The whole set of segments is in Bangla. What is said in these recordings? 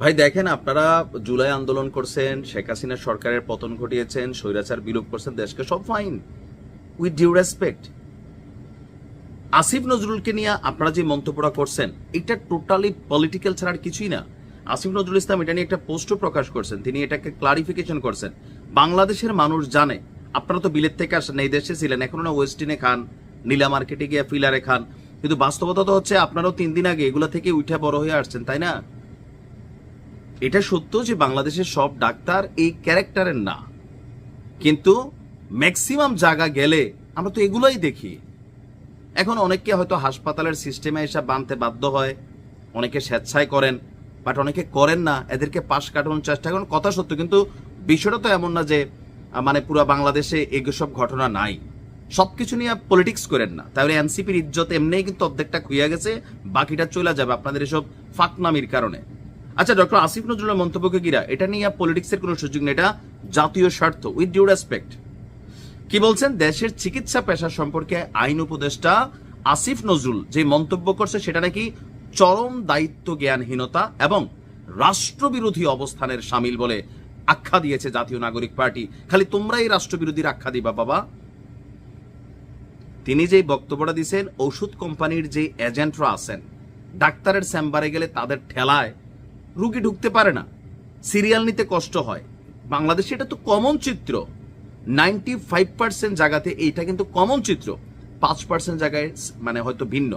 ভাই, দেখেন, আপনারা জুলাই আন্দোলন করছেন, শেখ হাসিনা সরকারের পতন ঘটিয়েছেন, স্বৈরাচার বিলোপ করছেন দেশকে, সব fine with due respect Asif নজরুলকে নিয়ে আপনারা যে মন্তব্যটা করছেন, এটা টোটালি পলিটিক্যাল ছাড়া কিছুই না। আসিফ নজরুল ইসলাম এটা নিয়ে একটা পোস্টও প্রকাশ করছেন, তিনি এটাকে ক্লারিফিকেশন করছেন। বাংলাদেশের মানুষ জানে, আপনারা তো বিলেত থেকে আসেন, এই দেশে ছিলেন, এখন না ওয়েস্টিনে খান, নীলা মার্কেটে গিয়ে ফিলারে খান। কিন্তু বাস্তবতা তো হচ্ছে, আপনারাও তিন দিন আগে এগুলা থেকে উঠে বড় হয়ে আসছেন, তাই না? এটা সত্য যে বাংলাদেশের সব ডাক্তার এই ক্যারেক্টারের না। কিন্তু ম্যাক্সিমাম জায়গা গেলে আমরা তো এগুলোই দেখি। এখন অনেককে হয়তো হাসপাতালের সিস্টেমে এসে বানতে বাধ্য হয়, অনেকে স্বেচ্ছায় করেন বাট অনেকে করেন না, এদেরকে পাশ কাটানোর চেষ্টা করেন, কথা সত্য, কিন্তু বিষয়টা তো এমন না যে মানে পুরো বাংলাদেশে এসব ঘটনা নাই। সবকিছু নিয়ে পলিটিক্স করেন না। তাহলে এনসিপির ইজ্জত এমনিই কিন্তু অর্ধেকটা খুইয়া গেছে, বাকিটা চলে যাবে আপনাদের এসব ফাকনামির কারণে। আচ্ছা ডক্টর আসিফ নজরুলের মন্তব্যকে গিরা এটা নিয়ে পলিটিক্সের কোনো সুযোগ নেই, এটা জাতীয় স্বার্থ উইথ ডিউ রেসপেক্ট কি বলছেন? দেশের চিকিৎসা পেশা সম্পর্কে আইন উপদেষ্টা আসিফ নজরুল যে মন্তব্য করছে, সেটা নাকি চরম দায়িত্ব জ্ঞানহীনতা এবং রাষ্ট্রবিরোধী অবস্থানের সামিল বলে আখ্যা দিয়েছে জাতীয় নাগরিক পার্টি। খালি তোমরা এই রাষ্ট্রবিরোধীর আখ্যা দিবা, বাবা। তিনি যে বক্তব্যটা দিয়েছেন, ওষুধ কোম্পানির যে এজেন্টরা আছেন, ডাক্তারের চেম্বারে গেলে তাদের ঠেলায় রুগী ঢুকতে পারে না। সিরিয়াল নিতে কষ্ট হয়। বাংলাদেশে এটা তো কমন চিত্র। নাইনটি ফাইভ পার্সেন্ট জায়গাতে এইটা কিন্তু কমন চিত্র। পাঁচ পার্সেন্ট জায়গায় মানে হয়তো ভিন্ন।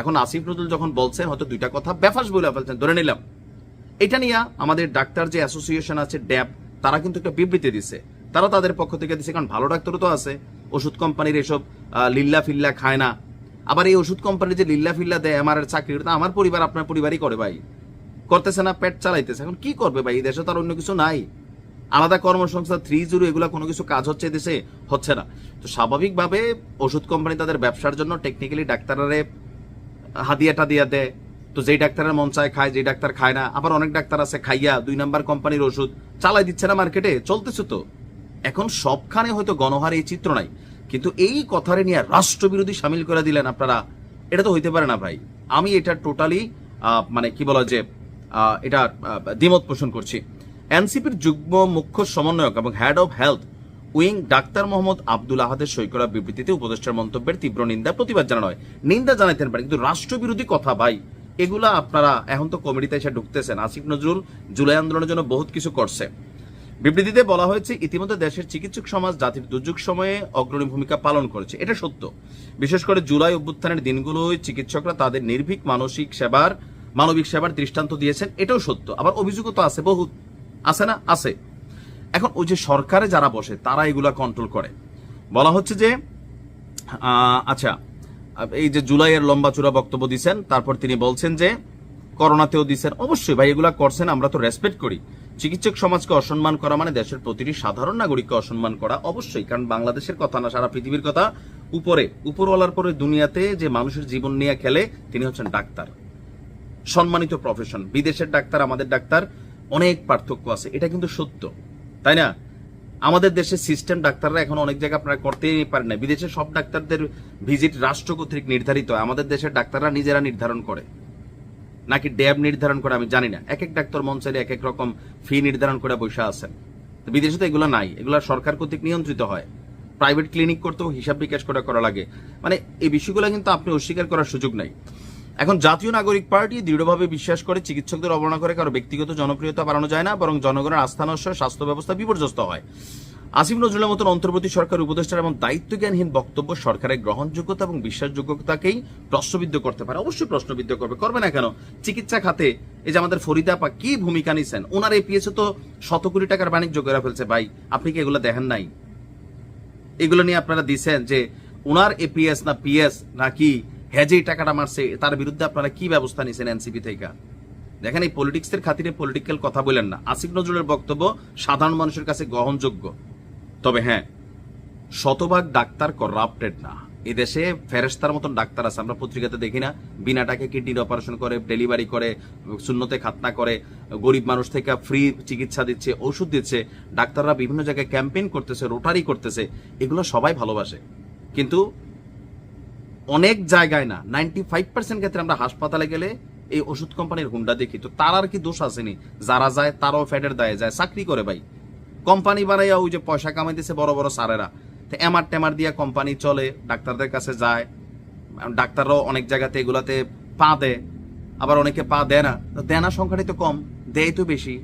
এখন আসিফ নজরুল যখন বলছেন, হয়তো দুইটা কথা বেফাস বলে ফেলছেন, ধরে নিলাম। এটা নিয়ে আমাদের ডাক্তার যে অ্যাসোসিয়েশন আছে, ড্যাব, তারা কিন্তু একটা বিবৃতি দিছে। তারা তাদের পক্ষ থেকে দিছে, কারণ ভালো ডাক্তারও তো আছে। ওষুধ কোম্পানির এসব লিল্লা ফিল্লা খায় না। আবার এই ওষুধ কোম্পানি যে লিল্লা ফিল্লা দেয় আমার চাকরি আমার পরিবার, আপনার পরিবারই করে ভাই। করতেছে না, পেট চালাইতেছে। এখন কি করবে ভাই? এই দেশে তো আর অন্য কিছু নাই। আলাদা কর্মসংস্থান, থ্রি জিরো, এগুলো কোনো কিছু কাজ হচ্ছে দেশে, হচ্ছে না। তো স্বাভাবিকভাবে ওষুধ কোম্পানি তাদের ব্যবসার জন্য টেকনিক্যালি ডাক্তাররে হাদিয়া টাদিয়া দেয়। তো যেই ডাক্তারের মন চায় খায়, যেই ডাক্তার খায় না, আবার অনেক ডাক্তার আছে খাইয়া দুই নাম্বার কোম্পানির ওষুধ চালাই দিচ্ছে না মার্কেটে চলতেছে তো। এখন সবখানে হয়তো গণহার এই চিত্র নাই। কিন্তু এই কথারে নিয়ে রাষ্ট্রবিরোধী সামিল করে দিলেন আপনারা, এটা তো হইতে পারে না ভাই। আমি এটা টোটালি মানে কি বলা যে এটা দ্বিমত পোষণ করছি। এনসিপির যুগ্ম মুখ্য সমন্বয়ক এবং head of health wing doctor Mohammad Abdul আহাদের সই করা বিবৃতিতে উপদেষ্টার মন্তব্যের তীব্র নিন্দা, প্রতিবাদ জানানো হয় নিন্দা জানাইতেন পারে, কিন্তু রাষ্ট্রবিরোধী কথা ভাই। এগুলা আপনারা এখন তো কমিটিতে এসে ঢুকতেছেন। আসিফ নজরুল জুলাই আন্দোলনের জন্য বহুত কিছু করছে। বিবৃতিতে বলা হয়েছে, ইতিমধ্যে দেশের চিকিৎসক সমাজ জাতির দুর্যোগ সময়ে অগ্রণী ভূমিকা পালন করেছে। এটা সত্য। বিশেষ করে জুলাই অভ্যুত্থানের দিনগুলোয় চিকিৎসকরা তাদের নির্ভীক মানসিক সেবার মানবিক সেবার দৃষ্টান্ত দিয়েছেন, এটাও সত্য। আবার অভিযোগও তো আছে, বহুত। আছে না? আছে। এখন ওই যে সরকারে যারা বসে, তারা এগুলা কন্ট্রোল করে। বলা হচ্ছে যে আচ্ছা এই যে জুলাইয়ের লম্বা চূড়া বক্তব্য দিচ্ছেন তারপর তিনি বলছেন যে, করোনাতেও দিচ্ছেন অবশ্যই ভাই, এগুলা করছেন, আমরা তো রেসপেক্ট করি। চিকিৎসক সমাজকে অসম্মান করা মানে দেশের প্রতিটি সাধারণ নাগরিককে অসম্মান করা অবশ্যই, কারণ বাংলাদেশের কথা না, সারা পৃথিবীর কথা, উপরে, উপরওয়ালার পরে দুনিয়াতে যে মানুষের জীবন নিয়ে খেলে, তিনি হচ্ছেন ডাক্তার। সম্মানিত প্রফেশন বিদেশের ডাক্তার, আমাদের ডাক্তার, অনেক পার্থক্য আছে। এটা কিন্তু সত্য, তাই না? আমাদের দেশের সিস্টেম ডাক্তাররা এখন অনেক জায়গায় আপনারা করতেই পারেন না বিদেশে সব ডাক্তারদের ভিজিট রাষ্ট্র কর্তৃক নির্ধারিত আমাদের দেশের ডাক্তাররা নিজেরা নির্ধারণ করে। নাকি ড্যাব নির্ধারণ করে, আমি জানি না। এক এক ডাক্তার চাইলে এক এক রকম ফি নির্ধারণ করে বসে আছেন। বিদেশে তো এগুলো নাই। এগুলো সরকার কর্তৃক নিয়ন্ত্রিত হয়। প্রাইভেট ক্লিনিক করতেও হিসাব বিকাশ করে করা লাগে। মানে এই বিষয়গুলো কিন্তু আপনি অস্বীকার করার সুযোগ নাই। এখন জাতীয় নাগরিক পার্টি দৃঢ়ভাবে বিশ্বাস করে চিকিৎসকদের অবমাননা করে, কারও ব্যক্তিগত জনপ্রিয়তা বাড়ানো যায় না, বরং জনগণের আস্থা নষ্ট স্বাস্থ্য ব্যবস্থা বিপর্যস্ত হয়। আসিফ নজরুলের মতন অন্তর্বর্তী সরকার উপদেষ্টার এবং দায়িত্বজ্ঞানহীন বক্তব্য সরকারের গ্রহণযোগ্যতা এবং বিশ্বাসযোগ্যতাকেই প্রশ্নবিদ্ধ করতে পারে। অবশ্যই প্রশ্নবিদ্ধ করবে করবে না কেন? চিকিৎসা খাতে এই যে আমাদের ফরিদা আপা কি ভূমিকা নিছেন? ওনার এই পিএসে তো শত কোটি টাকার বাণিজ্য করে ফেলছে ভাই। আপনি কি এগুলো দেখেন নাই? এগুলো নিয়ে আপনারা দিছেন যে ওনার এপিএস না পিএস নাকি হেজেই টাকাটা মারছে, তার বিরুদ্ধে আপনারা কি ব্যবস্থা নিয়েছেন এনসিপি থেকে? দেখেন, এই পলিটিক্সের খাতিরে পলিটিক্যাল কথা বলেন না। আসিফ নজরুলের বক্তব্য, সাধারণ মানুষের কাছে গ্রহণযোগ্য। তবে হ্যাঁ শতভাগ ডাক্তার করাপ্টেড না। এদেশে ফেরেস্তার মতন ডাক্তার আছে, আমরা পত্রিকাতে দেখি না। বিনা টাকে কিডনির অপারেশন করে ডেলিভারি করে, শূন্যতে খাতনা করে, গরিব মানুষ থেকে ফ্রি চিকিৎসা দিচ্ছে, ওষুধ দিচ্ছে। ডাক্তাররা বিভিন্ন জায়গায় ক্যাম্পেইন করতেছে রোটারি করতেছে। এগুলো সবাই ভালোবাসে। কিন্তু অনেক জায়গায় না নাইনটি ফাইভ পার্সেন্ট ক্ষেত্রে আমরা হাসপাতালে গেলে এই ওষুধ কোম্পানির হুন্ডা দেখি। তো তার আর কি দোষ আসেনি? যারা যায়, তারাও ফ্যাটের দায়ে যায়, চাকরি করে ভাই। কোম্পানি বানাইয়া ওই যে পয়সা কামাইতেছে বড় বড় সারেরা তো এমার টেমার দিয়া কোম্পানি চলে, ডাক্তারদের কাছে যায়। ডাক্তাররাও অনেক জায়গাতে এগুলাতে পা দেয়, আবার অনেকে পা দেয় না। তো দেয় না সংখ্যাটাই তো কম, দেয় তো বেশি।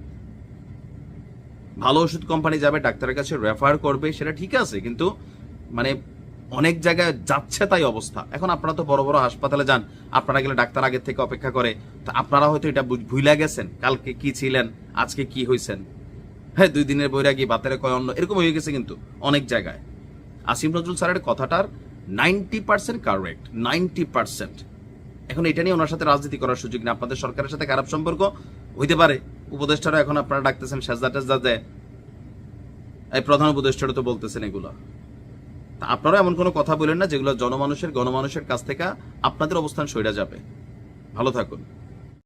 ভালো ওষুধ কোম্পানি যাবে, ডাক্তারের কাছে রেফার করবে, সেটা ঠিক আছে। কিন্তু মানে অনেক জায়গায় যাচ্ছে তাই অবস্থা। এখন আপনারা তো বড় বড় হাসপাতালে যান, আপনারা গেলে ডাক্তার আগের থেকে অপেক্ষা করে। তো আপনারা হয়তো এটা ভুইলা গেছেন, কালকে কি ছিলেন, আজকে কি হয়েছেন হ্যাঁ দুই দিনের বৈরাগী, বাতেরে কয় অন্য এরকম হয়ে গেছে কিন্তু অনেক জায়গায়। আসিম নজরুল স্যারের কথাটার ninety percent correct, ninety percent. এখন এটা নিয়ে ওনার সাথে রাজনীতি করার সুযোগ নেই, আপনাদের সরকারের সাথে খারাপ সম্পর্ক হইতে পারে। উপদেষ্টারা এখন আপনারা ডাকতেছেন, সেজদা টেজদা দেয়। এই প্রধান উপদেষ্টারা তো বলতেছেন এগুলো। আপনারা এমন কোনো কথা বলেন না যেগুলো জনমানুষের গণমানুষের কাছ থেকে আপনাদের অবস্থান সইরা যাবে। ভালো থাকুন।